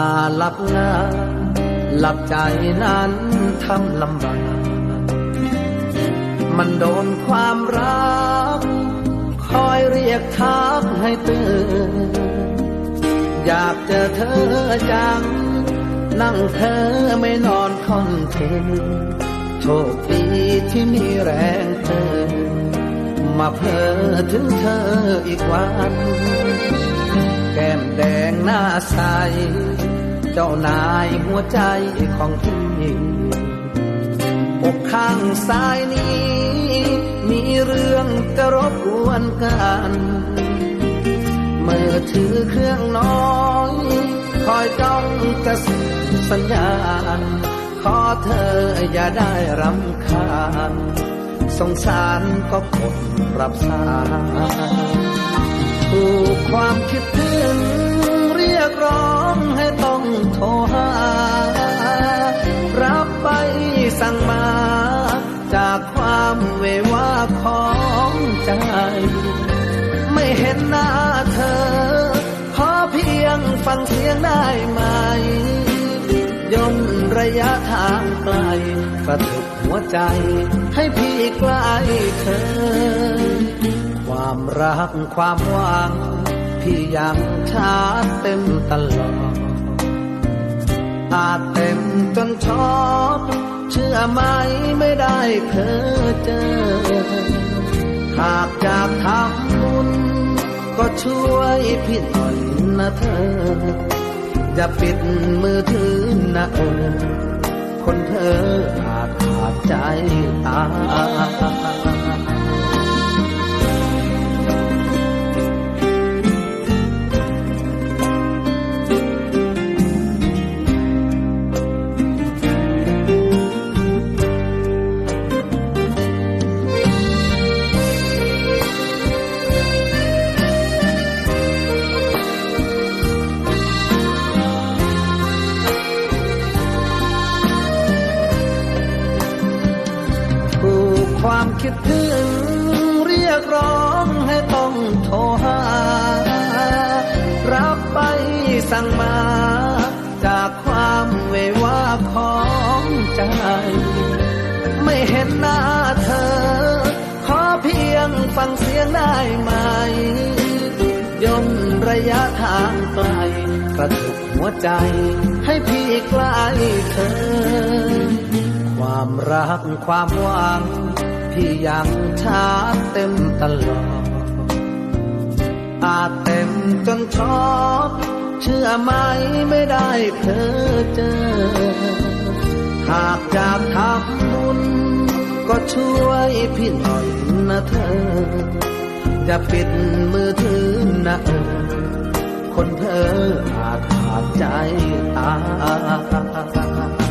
าหลับหน้าหลับใจนั้นทำลำบากมันโดนความรัก คอยเรียกทักให้ตื่น อยากเจอเธอจัง นั่งเธอไม่นอนคอนเทนโชคดีที่มีแรงเธอ มาเพอถึงเธออีกวัน แก้มแดงหน้าใส เจ้านายหัวใจของพี่อกข้างซ้ายนี้ มีเรื่องจะรบกวนกันเมื่อถือเครื่องน้อยคอยจ้องจะส่งสัญญาณ ขอเธออย่าได้รำคาญสงสารก็กดรับสายถูกความคิดถึง ของใจ ไม่เห็นหน้าเธอ ขอเพียงฟังเสียงได้ไหม ย่นระยะทางไกลกระตุกหัวใจ ให้พี่ใกล้เธอ ความรักความหวัง พี่ยังชาเต็มตลอดอาจเต็มจนช็อต เชื่อไหมไม่ได้เคอเจอ หากอยากทำบุญก็ช่วยพี่หน่อยนะเธออย่าปิดมือถือนะเออ คนเธออาจขาดใจตาย คิดถึงเรียกร้องให้ต้องโทรหา รับไปสั่งมา จากความเววาของใจ ไม่เห็นหน้าเธอ ขอเพียงฟังเสียงได้ไหม ย่นระยะทางไกลกระตุกหัวใจ ให้พี่ใกล้เธอ ความรักความหวัง พี่ยังชาเต็มตลอดอาจเต็มจนช็อตเชื่อไหมไม่ได้เพอเจอ หากอยากทำบุญ ก็ช่วยพี่หน่อยนะเธออย่าปิดมือถือนะเออคนเธออาจขาดใจตาย